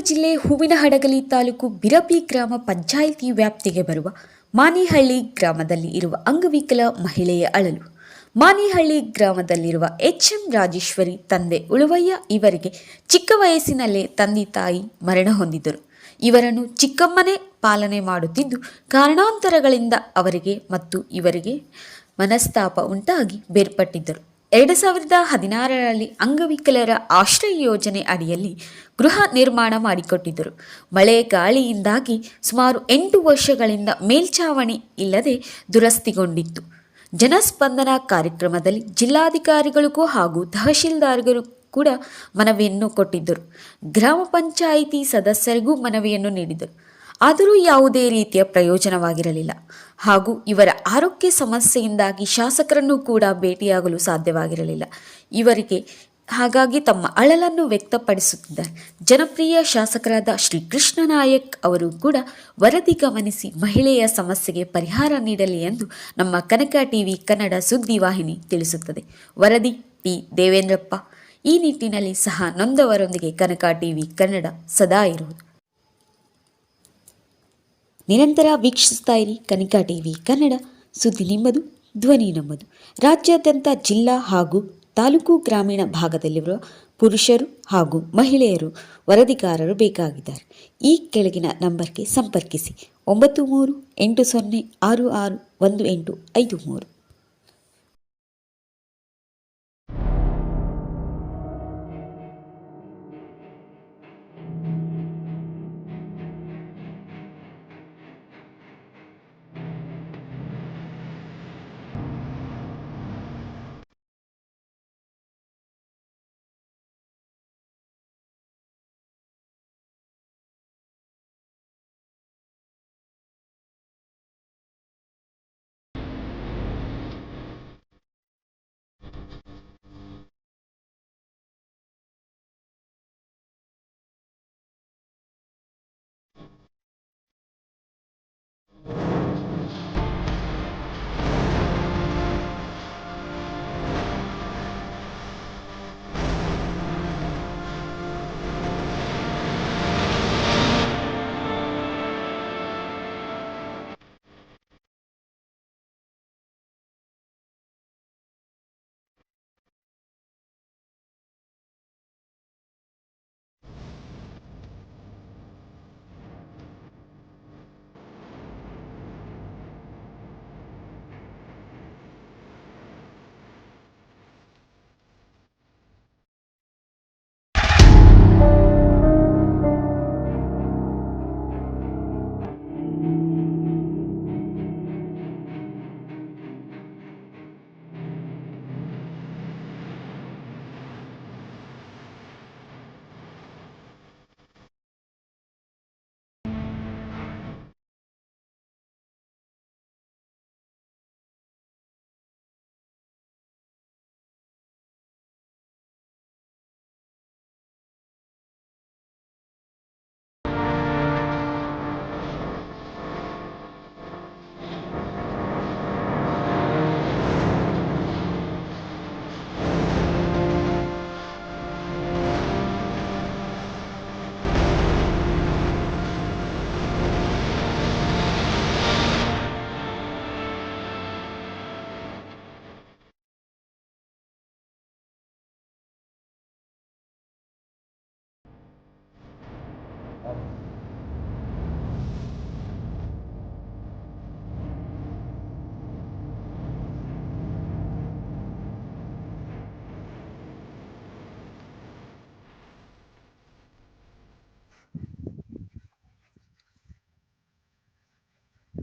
ಜಿಲ್ಲೆ ಹೂವಿನಹಡಗಲಿ ತಾಲೂಕು ಬಿರಪಿ ಗ್ರಾಮ ಪಂಚಾಯಿತಿ ವ್ಯಾಪ್ತಿಗೆ ಬರುವ ಮಾನಿಹಳ್ಳಿ ಗ್ರಾಮದಲ್ಲಿ ಇರುವ ಅಂಗವಿಕಲ ಮಹಿಳೆಯ ಅಳಲು. ಮಾನಿಹಳ್ಳಿ ಗ್ರಾಮದಲ್ಲಿರುವ ಎಚ್ ಎಂ ರಾಜೇಶ್ವರಿ ತಂದೆ ಉಳುವಯ್ಯ ಇವರಿಗೆ ಚಿಕ್ಕ ವಯಸ್ಸಿನಲ್ಲೇ ತಂದೆ ತಾಯಿ ಮರಣ ಹೊಂದಿದರು ಇವರನ್ನು ಚಿಕ್ಕಮ್ಮನೇ ಪಾಲನೆ ಮಾಡುತ್ತಿದ್ದು, ಕಾರಣಾಂತರಗಳಿಂದ ಅವರಿಗೆ ಮತ್ತು ಇವರಿಗೆ ಮನಸ್ತಾಪ ಉಂಟಾಗಿ ಬೇರ್ಪಟ್ಟಿದ್ದರು. ಎರಡು ಸಾವಿರದ ಹದಿನಾರರಲ್ಲಿ ಅಂಗವಿಕಲರ ಆಶ್ರಯ ಯೋಜನೆ ಅಡಿಯಲ್ಲಿ ಗೃಹ ನಿರ್ಮಾಣ ಮಾಡಿಕೊಟ್ಟಿದ್ದರು. ಮಳೆ, ಗಾಳಿಯಿಂದಾಗಿ ಸುಮಾರು ಎಂಟು ವರ್ಷಗಳಿಂದ ಮೇಲ್ಛಾವಣಿ ಇಲ್ಲದೆ ದುರಸ್ತಿಗೊಂಡಿತ್ತು. ಜನಸ್ಪಂದನ ಕಾರ್ಯಕ್ರಮದಲ್ಲಿ ಜಿಲ್ಲಾಧಿಕಾರಿಗಳಿಗೂ ಹಾಗೂ ತಹಶೀಲ್ದಾರ್ಗಳು ಕೂಡ ಮನವಿಯನ್ನು ಕೊಟ್ಟಿದ್ದರು. ಗ್ರಾಮ ಪಂಚಾಯಿತಿ ಸದಸ್ಯರಿಗೂ ಮನವಿಯನ್ನು ನೀಡಿದರು. ಆದರೂ ಯಾವುದೇ ರೀತಿಯ ಪ್ರಯೋಜನವಾಗಿರಲಿಲ್ಲ. ಹಾಗೂ ಇವರ ಆರೋಗ್ಯ ಸಮಸ್ಯೆಯಿಂದಾಗಿ ಶಾಸಕರನ್ನು ಕೂಡ ಭೇಟಿಯಾಗಲು ಸಾಧ್ಯವಾಗಿರಲಿಲ್ಲ. ಇವರಿಗೆ ಹಾಗಾಗಿ ತಮ್ಮ ಅಳಲನ್ನು ವ್ಯಕ್ತಪಡಿಸುತ್ತಿದ್ದಾರೆ. ಜನಪ್ರಿಯ ಶಾಸಕರಾದ ಶ್ರೀಕೃಷ್ಣ ನಾಯಕ್ ಅವರು ಕೂಡ ವರದಿ ಗಮನಿಸಿ ಮಹಿಳೆಯ ಸಮಸ್ಯೆಗೆ ಪರಿಹಾರ ನೀಡಲಿ ಎಂದು ನಮ್ಮ ಕನಕ ಟಿವಿ ಕನ್ನಡ ಸುದ್ದಿವಾಹಿನಿ ತಿಳಿಸುತ್ತದೆ. ವರದಿ ಟಿ ದೇವೇಂದ್ರಪ್ಪ. ಈ ನಿಟ್ಟಿನಲ್ಲಿ ಸಹ ನೊಂದವರೊಂದಿಗೆ ಕನಕ ಟಿವಿ ಕನ್ನಡ ಸದಾ ಇರುವುದು. ನಿರಂತರ ವೀಕ್ಷಿಸ್ತಾ ಇರಿ ಕನಿಕಾ ಟಿವಿ ಕನ್ನಡ. ಸುದ್ದಿ ನಿಮ್ಮದು, ಧ್ವನಿ ನಮ್ಮದು. ರಾಜ್ಯಾದ್ಯಂತ ಜಿಲ್ಲಾ ಹಾಗೂ ತಾಲೂಕು ಗ್ರಾಮೀಣ ಭಾಗದಲ್ಲಿರುವ ಪುರುಷರು ಹಾಗೂ ಮಹಿಳೆಯರು ವರದಿಗಾರರು ಬೇಕಾಗಿದ್ದಾರೆ. ಈ ಕೆಳಗಿನ ನಂಬರ್ಗೆ ಸಂಪರ್ಕಿಸಿ. ಒಂಬತ್ತು ಮೂರು ಎಂಟು ಸೊನ್ನೆ ಆರು ಆರು ಒಂದು ಎಂಟು ಐದು ಮೂರು.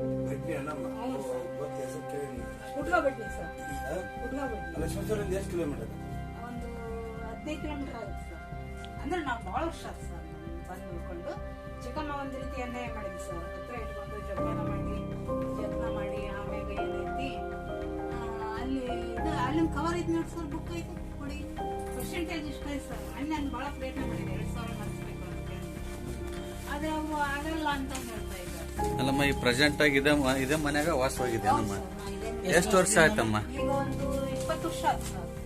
ಅಣ್ಣಮ್ಮ. ಗೊತ್ತ ಹೆಸರು ಕೇಳಿ. ಬಟ್ನಿ ಸರ್ ಎಷ್ಟು ಕಿಲೋಮೀಟರ್ ಒಂದು ಹದಿನೈದು ಕಿಲೋಮೀಟರ್ ಆಗುತ್ತೆ ಸರ್ ಅಂದ್ರೆ ನಾವು ವರ್ಷ ಆಯ್ತು ಸರ್ ಬಂದು ಉಳ್ಕೊಂಡು ಚಿಕ್ಕಮ್ಮ ಒಂದು ರೀತಿ ಅನ್ಯಾಯ ಮಾಡಿದ್ವಿ ಸರ್ ಹತ್ರ ಇಟ್ಕೊಂಡು ಜೋಪಾನ ಮಾಡಿ ಯತ್ನ ಮಾಡಿ ಆಮ್ಯಾಗ ಏನೈತಿ ಅಲ್ಲಿ ಇದು ಅಲ್ಲಿನ ಕವರ್ ಐತಿ ನೋಡಿ ಸರ್ ಬುಕ್ ಐತಿ ಕೊಡಿ. ಪರ್ಸೆಂಟೇಜ್ ಇಷ್ಟ ಐತಿ ಸರ್ ಅಣ್ಣ ನಾನು ಭಾಳ ಪ್ರಯತ್ನ ಮಾಡಿದೆ ಎರಡು ಸಾವಿರ ಮಾಡಿಸ್ಬೇಕು ಅಂತ ಹೇಳಿ. ಆದ್ರೆ ಅವು ಆಗಲ್ಲ ಅಂತ ಹೇಳ್ತಾ ಇದ್ದಾರೆ ಅಲ್ಲಮ್ಮ ಈ ಪ್ರೆಸೆಂಟ್ ಆಗಿ ಇದೆ ಇದೇ ಮನ್ಯಾಗ ವಾಸವಾಗಿದೆ ನಮ್ಮ ಎಷ್ಟು ವರ್ಷ ಆಯ್ತಮ್ಮ?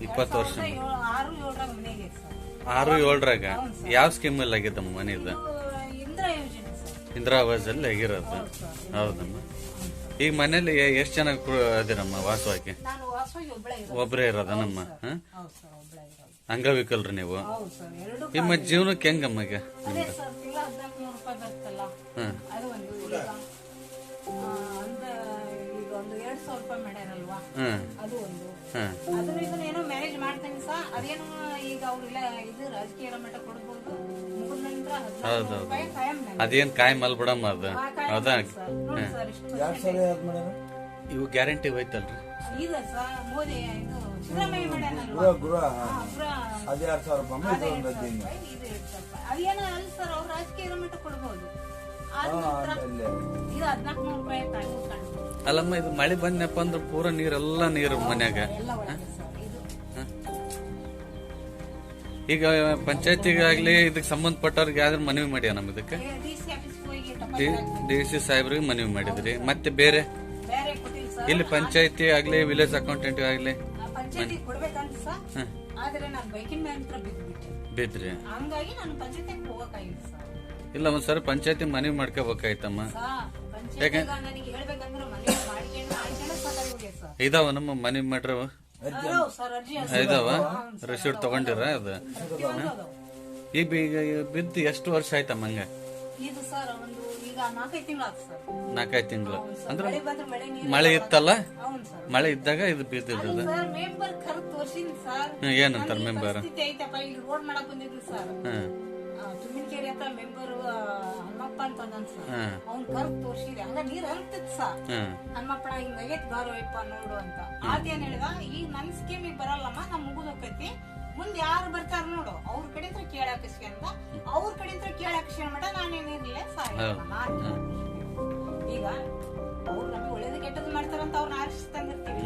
ಇಪ್ಪತ್ತು ವರ್ಷ. ಆರು ಏಳರಾಗ? ಯಾವ ಸ್ಕೀಮ್ ಅಲ್ಲಿ ಆಗಿದ್ದಮ್ಮ ಮನೆ ಇದು ಇದು ಇಂದಿರಾ ಯೋಜನೆ ಸರ್ ಇಂದಿರಾ ಆವಾಸ್ ಅಲ್ಲಿ ಆಗಿರೋದು ಹೌದಮ್ಮ ಈಗ ಮನೇಲಿ ಎಷ್ಟು ಜನ ಅದಿರಮ್ಮ ವಾಸವಾಗಿ ಒಬ್ಬರೇ ಇರೋದ ನಮ್ಮ ಹ? ಹೌದು ಸರ್ ಒಬ್ಬಳೇ ಇರೋದು ಅಂಗವಿಕಲ್ರಿ ನೀವು ನಿಮ್ಮ ಜೀವನಕ್ಕೆ ಹೆಂಗಮ್ಮ ಈಗ ಮಾಡ್ಯಾರಲ್ವಾ ಅದು ಒಂದು. ಇದನ್ನ ಏನೋ ಮ್ಯಾರೇಜ್ ಮಾಡ್ತೇನೆ ಸಹ ಅದೇನು ಈಗ ಅವ್ರಿಲ್ಲ ಇದು ರಾಜಕೀಯ ಮಟ್ಟ ಕೊಡ್ಬೋದು. ಮುಗಿದ ನಂತರ ಹದಿನಾಲ್ಕು ರೂಪಾಯಿ ಕಾಯಂ ನನಗೆ. ಅದೇನ್ ಕಾಯಿ ಮಲ್ ಬಿಡಮ್ಮ ಅದ. ಹೌದಾ? ಇವು ಗ್ಯಾರಂಟಿ ಹೋಯ್ತಲ್ರಿ. ಇದೆ ಸರ್ ಮೋದಿ ಇದು ಸಿದ್ದರಾಮಯ್ಯ ಮಾಡ್ಯಾನಲ್ವಾ? ಗೃಹ ಗೃಹ ಹಾ, ಗೃಹ ಅದು ಎರಡ್ ಸಾವಿರ ರೂಪಾಯಿ ಇದು. ಅದೇನೋ ಅಲ್ಲ ಸರ್ ಅವ್ರು ರಾಜಕೀಯ ಮಟ್ಟ ಕೊಡ್ಬೋದು. ಆದ ನಂತರ ಇದು ಹದಿನಾಲ್ಕು ನೂರು ರೂಪಾಯಿ ಅಲ್ಲಮ್ಮ ಇದು ಮಳೆ ಬಂದಪ್ಪ ಅಂದ್ರೆ ಪೂರ ನೀರೆಲ್ಲ ನೀರು ಮನ್ಯಾಗ. ಈಗ ಪಂಚಾಯತಿಗಾಗ್ಲಿ ಇದಕ್ಕೆ ಸಂಬಂಧಪಟ್ಟವ್ರಿಗೆ ಯಾವ್ದಾರು ಮನವಿ ಮಾಡ್ಯ ನಮ್ ಇದಕ್ಕೆ? ಡಿ ಸಿ ಸಾಹೇಬ್ರಿಗೆ ಮನವಿ ಮಾಡಿದ್ರಿ. ಮತ್ತೆ ಬೇರೆ? ಇಲ್ಲಿ ಪಂಚಾಯತಿ ಆಗ್ಲಿ ವಿಲೇಜ್ ಅಕೌಂಟೆಂಟ್ ಆಗ್ಲಿ. ಬಿದ್ರಿ? ಇಲ್ಲ ಒಂದ್ಸರಿ ಪಂಚಾಯತಿ ಮನವಿ ಮಾಡ್ಕೋಬೇಕಾಯ್ತಮ್ಮ. ಸರ್ ಇದಾವ ನಮ್ಮ ಮನಿ ಮಾಡ್ರವ ಇದಾವ? ರಶೀಟ್ ತಗೊಂಡಿರ ಅದು. ಈಗ ಈಗ ಬಿದ್ದು ಎಷ್ಟು ವರ್ಷ ಆಯ್ತಮ್ಮ ಹಂಗ? ಇದು ಸರ್ ಒಂದು ಈಗ ನಾಲ್ಕೈದು ತಿಂಗಳು ಆಯ್ತು ಸರ್. ನಾಲ್ಕೈದು ತಿಂಗಳು. ಅಂದ್ರೆ ಮಳೆ ಇತ್ತಲ್ಲ? ಹೌದು ಸರ್. ಮಳೆ ಇದ್ದಾಗ ಇದು ಬಿದ್ದಿದ್ದು ಅದು ಸರ್ ಮೆಂಬರ್ ಕರ್ ತೋರ್ಸಿನ್ ಸರ್. ಹ್ಮ್, ಏನಂತಾರ ಮೆಂಬರ್? ಇಲ್ಲಿ ರೋಡ್ ಮಾಡಕ್ ಬಂದಿದ್ರು ಸರ್. ಹ್ಮ್. ತುಮ್ಮಿನಕೆರೆ ಅಂತ ಮೆಂಬರ್ ಹನುಮಪ್ಪ ಅಂತ ಒಂದನ್ಸ ಅವ್ನ್ ಕರ್ಕ್ ತೋರ್ಸಿದೆ. ಹಂಗ ನೀರ್ ಹರಿತದ್ ಸ. ಹನುಮಪ್ಪಣ ಹಿಂಗ ಆಗೈತ್ ಬಾರೋಯಪ್ಪ ನೋಡು ಅಂತ. ಆದೇನ್ ಹೇಳಿದ? ಈ ನನ್ ಸ್ಕೀಮಿಗೆ ಬರಲ್ಲಮ್ಮ ನಾ ಮುಗಿದೋಕೈತಿ ಮುಂದೆ ಯಾರು ಬರ್ತಾರ ನೋಡು ಅವ್ರ ಕಡೆ ಹತ್ರ ಕೇಳಾಕಸ್ಕೆ ಅಂತ. ಅವ್ರ ಕಡೆ ಹತ್ರ ಕೇಳಾಕಸ್ಕೆ ಮಾಡ ನಾನೇನಿರ್ಲಿಲ್ಲ ಸಹಾಯ ಈಗ ಅವ್ರು ನಮ್ಗೆ ಒಳ್ಳೇದು ಕೆಟ್ಟದ್ದು ಮಾಡ್ತಾರಂತ ಅವ್ರನ್ನ ಆರಿಸಿ ತಂದಿರ್ತೀವಿ